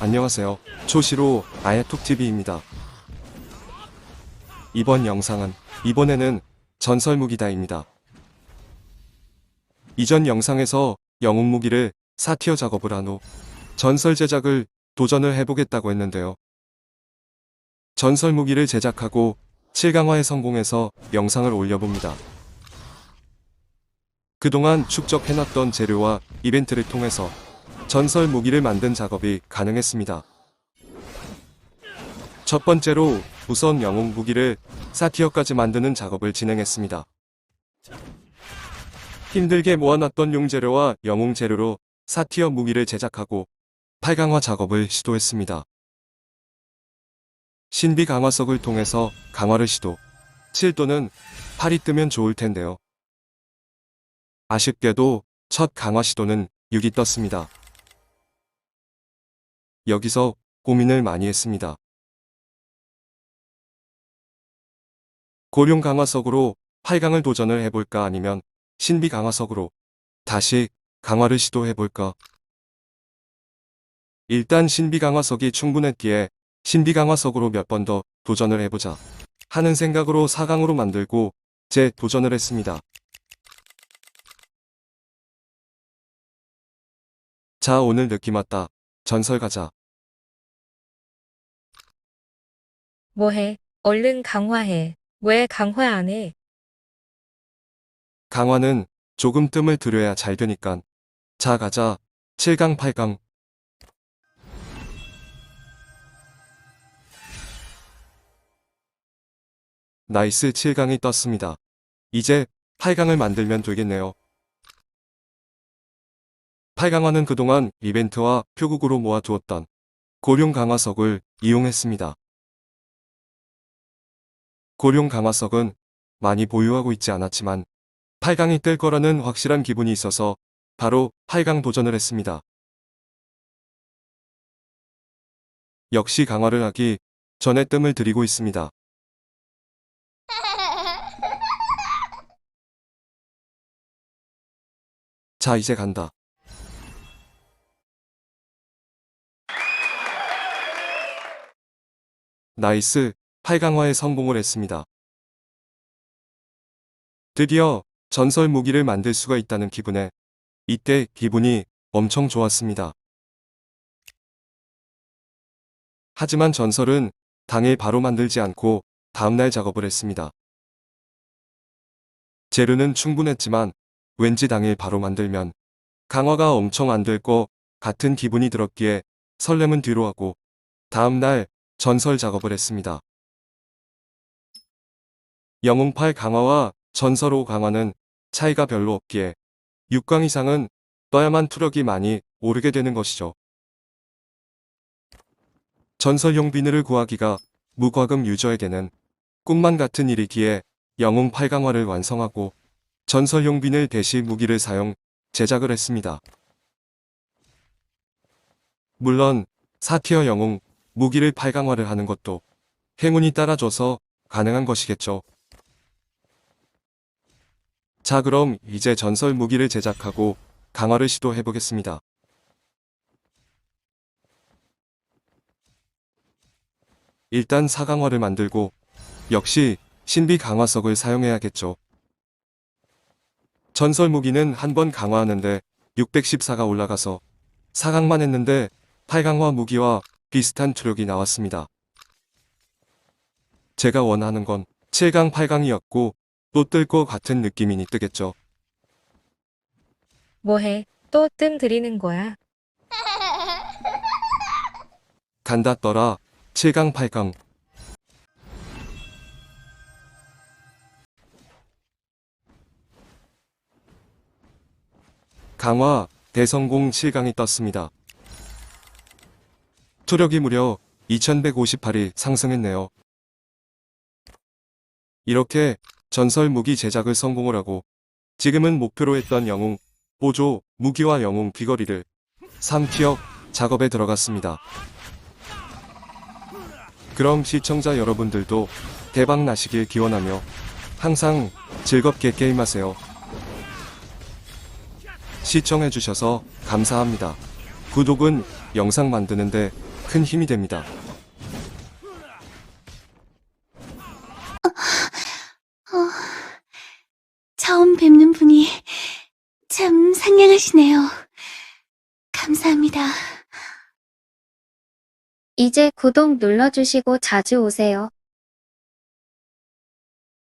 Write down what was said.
안녕하세요. 초시로 아야톡TV입니다. 이번 영상은 이번에는 전설 무기다입니다. 이전 영상에서 영웅 무기를 사티어 작업을 한 후 전설 제작을 도전을 해보겠다고 했는데요. 전설 무기를 제작하고 7강화에 성공해서 영상을 올려봅니다. 그동안 축적해놨던 재료와 이벤트를 통해서 전설 무기를 만든 작업이 가능했습니다. 첫 번째로 우선 영웅 무기를 사티어까지 만드는 작업을 진행했습니다. 힘들게 모아놨던 용재료와 영웅 재료로 사티어 무기를 제작하고 8강화 작업을 시도했습니다. 신비 강화석을 통해서 강화를 시도. 7도는 8이 뜨면 좋을 텐데요. 아쉽게도 첫 강화 시도는 6이 떴습니다. 여기서 고민을 많이 했습니다. 고룡 강화석으로 8강을 도전을 해볼까 아니면 신비 강화석으로 다시 강화를 시도해볼까? 일단 신비 강화석이 충분했기에 신비 강화석으로 몇 번 더 도전을 해보자 하는 생각으로 4강으로 만들고 재 도전을 했습니다. 자 오늘 느낌 왔다. 전설 가자. 뭐해? 얼른 강화해. 왜 강화 안 해? 강화는 조금 뜸을 들여야 잘 되니깐. 자 가자. 7강 8강. 나이스 7강이 떴습니다. 이제 8강을 만들면 되겠네요. 8강화는 그동안 이벤트와 표국으로 모아두었던 고룡 강화석을 이용했습니다. 고룡 강화석은 많이 보유하고 있지 않았지만 8강이 뜰 거라는 확실한 기분이 있어서 바로 8강 도전을 했습니다. 역시 강화를 하기 전에 뜸을 들이고 있습니다. 자, 이제 간다. 나이스, 8강화에 성공을 했습니다. 드디어 전설 무기를 만들 수가 있다는 기분에 이때 기분이 엄청 좋았습니다. 하지만 전설은 당일 바로 만들지 않고 다음날 작업을 했습니다. 재료는 충분했지만 왠지 당일 바로 만들면 강화가 엄청 안 될 거 같은 기분이 들었기에 설렘은 뒤로 하고 다음날 전설 작업을 했습니다. 영웅 8 강화와 전설 5 강화는 차이가 별로 없기에 6강 이상은 떠야만 투력이 많이 오르게 되는 것이죠. 전설용 비늘을 구하기가 무과금 유저에게는 꿈만 같은 일이기에 영웅 8강화를 완성하고 전설용 비늘 대시 무기를 사용 제작을 했습니다. 물론 사티어 영웅 무기를 8강화를 하는 것도 행운이 따라줘서 가능한 것이겠죠. 자 그럼 이제 전설 무기를 제작하고 강화를 시도해보겠습니다. 일단 사강화를 만들고 역시 신비 강화석을 사용해야겠죠. 전설 무기는 한 번 강화하는데 614가 올라가서 4강만 했는데 8강화 무기와 비슷한 투력이 나왔습니다. 제가 원하는 건 7강 8강이었고 또 뜰 것 같은 느낌이니 뜨겠죠. 뭐해? 또 뜸 들이는 거야. 간다 떠라 7강 8강 강화 대성공 7강이 떴습니다. 투력이 무려 2158이 상승했네요. 이렇게 전설 무기 제작을 성공을 하고 지금은 목표로 했던 영웅, 보조, 무기와 영웅 귀걸이를 3티어 작업에 들어갔습니다. 그럼 시청자 여러분들도 대박 나시길 기원하며 항상 즐겁게 게임하세요. 시청해주셔서 감사합니다. 구독은 영상 만드는데 큰 힘이 됩니다. 어, 처음 뵙는 분이 참 상냥하시네요. 감사합니다. 이제 구독 눌러주시고 자주 오세요.